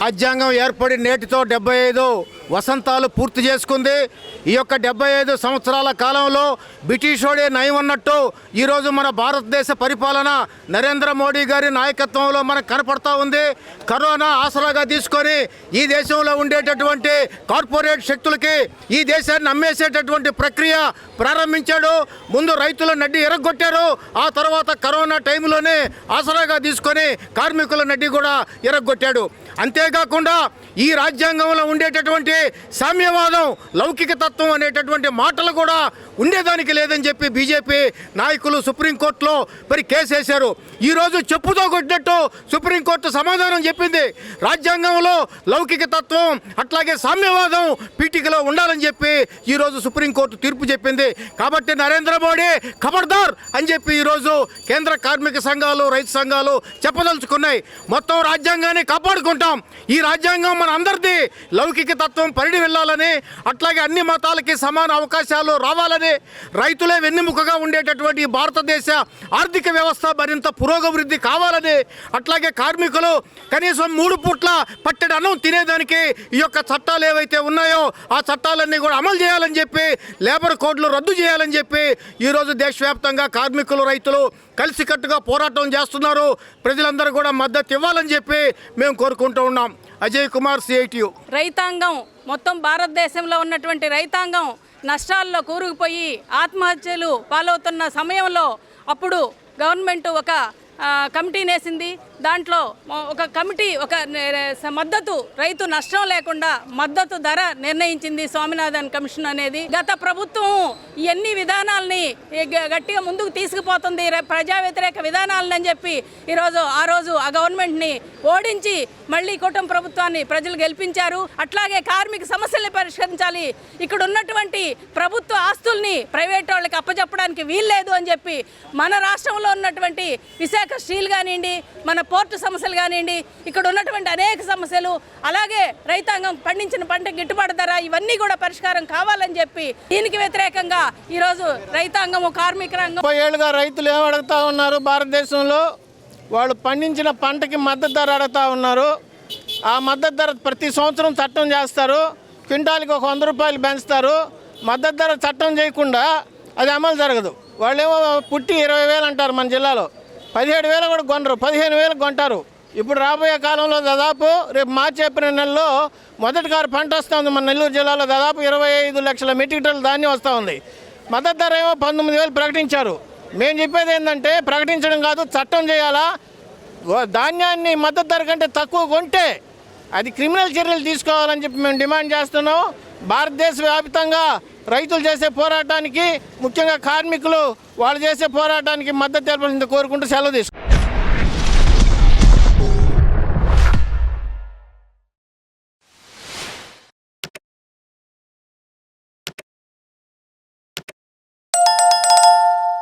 రాజ్యాంగం ఏర్పడి నేటితో డెబ్బై ఐదు వసంతాలు పూర్తి చేసుకుంది. ఈ యొక్క డెబ్బై ఐదు సంవత్సరాల కాలంలో బ్రిటిషోడే నయం అన్నట్టు ఈరోజు మన భారతదేశ పరిపాలన నరేంద్ర మోడీ గారి నాయకత్వంలో మనకు కనపడతా ఉంది. కరోనా ఆసరాగా తీసుకొని ఈ దేశంలో ఉండేటటువంటి కార్పొరేట్ శక్తులకి ఈ దేశాన్ని అమ్మేసేటటువంటి ప్రక్రియ ప్రారంభించాడు. ముందు రైతుల నడ్డి ఎరగొట్టారు. ఆ తర్వాత కరోనా టైంలోనే ఆసరాగా తీసుకొని కార్మికుల నడ్డి కూడా ఎరగొట్టాడు. అంతేకాకుండా ఈ రాజ్యాంగంలో ఉండేటటువంటి సామ్యవాదం లౌకిక తత్వం అనేటటువంటి మాటలు కూడా ఉండేదానికి లేదని చెప్పి బీజేపీ నాయకులు సుప్రీంకోర్టులో మరి కేసు వేశారు. ఈరోజు చెప్పుతో కొట్టినట్టు సుప్రీంకోర్టు సమాధానం చెప్పింది. రాజ్యాంగంలో లౌకిక తత్వం అట్లాగే సామ్యవాదం పీఠికలో ఉండాలని చెప్పి ఈరోజు సుప్రీంకోర్టు తీర్పు చెప్పింది. కాబట్టి నరేంద్ర మోడీ ఖబర్దార్ అని చెప్పి ఈరోజు కేంద్ర కార్మిక సంఘాలు రైతు సంఘాలు చెప్పదలుచుకున్నాయి. మొత్తం రాజ్యాంగాన్ని కాపాడుకుంటాం. ఈ రాజ్యాంగం మన అందరిది. లౌకిక తత్వం పరిడి వెళ్ళాలని అట్లాగే అన్ని మతాలకి సమాన అవకాశాలు రావాలని రైతులే వెన్నెముకగా ఉండేటటువంటి భారతదేశ ఆర్థిక వ్యవస్థ మరింత పురోగవృద్ధి కావాలని అట్లాగే కార్మికులు కనీసం మూడు పూట్ల పట్టెడు అన్నం తినేదానికి ఈ యొక్క చట్టాలు ఏవైతే ఉన్నాయో ఆ చట్టాలన్నీ కూడా అమలు చేయాలని చెప్పి లేబర్ కోడ్లు రద్దు చేయాలని చెప్పి ఈరోజు దేశవ్యాప్తంగా కార్మికులు రైతులు కలిసికట్టుగా పోరాటం చేస్తున్నారు. ప్రజలందరూ కూడా మద్దతు ఇవ్వాలని చెప్పి మేము కోరుకుంటూ ఉన్నాం. అజయ్ కుమార్ సిఐటియు రైతాంగం మొత్తం భారతదేశంలో ఉన్నటువంటి రైతాంగం నష్టాల్లో కూరుకుపోయి ఆత్మహత్యలు పాలవుతున్న సమయంలో అప్పుడు గవర్నమెంట్ ఒక కమిటీని వేసింది దాంట్లో ఒక కమిటీ ఒక మద్దతు రైతు నష్టం లేకుండా మద్దతు ధర నిర్ణయించింది స్వామినాథన్ కమిషన్ అనేది. గత ప్రభుత్వం ఎన్ని విధానాలని గ- గట్టిగా ముందుకు తీసుకుపోతుంది ప్రజా వ్యతిరేక విధానాలని అని చెప్పి ఈరోజు ఆ రోజు ఆ గవర్నమెంట్ని ఓడించి మళ్ళీ కూటమి ప్రభుత్వాన్ని ప్రజలు గెలిపించారు. అట్లాగే కార్మిక సమస్యల్ని పరిష్కరించాలి. ఇక్కడ ఉన్నటువంటి ప్రభుత్వ ఆస్తుల్ని ప్రైవేట్ వాళ్ళకి అప్పచెప్పడానికి వీల్లేదు అని చెప్పి మన రాష్ట్రంలో ఉన్నటువంటి విశాఖ స్టీల్ కానివ్వండి మన పోర్టు సమస్యలు కానివ్వండి ఇక్కడ ఉన్నటువంటి అనేక సమస్యలు అలాగే రైతాంగం పండించిన పంట గిట్టుబాటు ధర ఇవన్నీ కూడా పరిష్కారం కావాలని చెప్పి దీనికి వ్యతిరేకంగా ఈరోజు రైతాంగము కార్మిక రంగం ముప్పై ఏళ్ళుగా రైతులు ఏం అడుగుతా ఉన్నారు? భారతదేశంలో వాళ్ళు పండించిన పంటకి మద్దతు ధర అడుగుతా ఉన్నారు. ఆ మద్దతు ధర ప్రతి సంవత్సరం చట్టం చేస్తారు. క్వింటాల్కి ఒక వంద రూపాయలు పెంచుతారు. మద్దతు ధర చట్టం చేయకుండా అది అమలు జరగదు. వాళ్ళేమో పుట్టి ఇరవై వేలు అంటారు మన జిల్లాలో. పదిహేడు వేలు కూడా కొనరు పదిహేను వేలు కొంటారు. ఇప్పుడు రాబోయే కాలంలో దాదాపు రేపు మార్చి ఏప్రిల్ నెలలో మొదటి కారు పంట వస్తుంది. మన నెల్లూరు జిల్లాలో దాదాపు ఇరవై ఐదు లక్షల మెట్రిక్ టన్నుల ధాన్యం వస్తూ ఉంది. మద్దతు ధర ఏమో పంతొమ్మిది వేలు ప్రకటించారు. మేము చెప్పేది ఏంటంటే ప్రకటించడం కాదు చట్టం చేయాలా? ధాన్యాన్ని మద్దతు ధర కంటే తక్కువ కొంటే అది క్రిమినల్ చర్యలు తీసుకోవాలని చెప్పి మేము డిమాండ్ చేస్తున్నాం. భారతదేశ వ్యాప్తంగా రైతులు చేసే పోరాటానికి ముఖ్యంగా కార్మికులు వాళ్ళు చేసే పోరాటానికి మద్దతు తెలపాల్సింది కోరుకుంటూ సెలవు తీసుకుంటాం